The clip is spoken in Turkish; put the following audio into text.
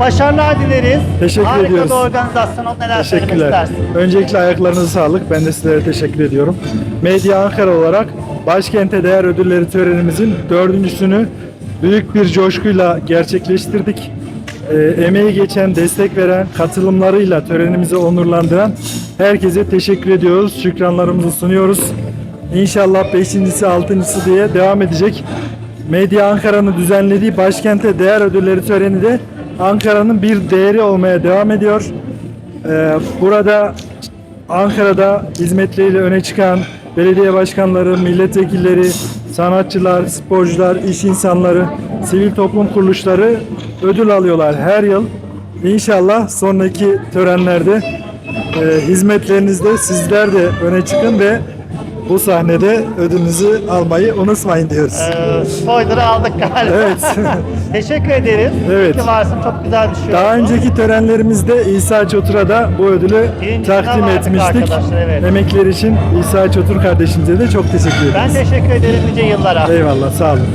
Başarılar dileriz. Teşekkür Harika ediyoruz. bir organizasyon. Neler söylemek Teşekkürler. istersin? Öncelikle ayaklarınıza sağlık. Ben de sizlere teşekkür ediyorum. Medya Ankara olarak Başkente Değer Ödülleri törenimizin dördüncüsünü büyük bir coşkuyla gerçekleştirdik. Ee, emeği geçen, destek veren, katılımlarıyla törenimizi onurlandıran herkese teşekkür ediyoruz. Şükranlarımızı sunuyoruz. İnşallah beşincisi, altıncısı diye devam edecek. Medya Ankara'nın düzenlediği Başkente Değer Ödülleri töreni de Ankara'nın bir değeri olmaya devam ediyor. Ee, burada Ankara'da hizmetleriyle öne çıkan belediye başkanları, milletvekilleri, sanatçılar, sporcular, iş insanları, sivil toplum kuruluşları ödül alıyorlar her yıl. İnşallah sonraki törenlerde e, hizmetlerinizde sizler de öne çıkın ve bu sahnede ödülünüzü almayı unutmayın diyoruz. Ee, spoiler'ı aldık galiba. Evet. Teşekkür ederiz. Evet. İyi ki varsın. Çok güzel bir şey Daha oldu. önceki törenlerimizde İsa Çotur'a da bu ödülü Birincisine takdim vardık etmiştik. arkadaşlar, evet. Emekler için İsa Çotur kardeşimize de çok teşekkür Ben ederiz. teşekkür ederim nice yıllara. Eyvallah sağ olun.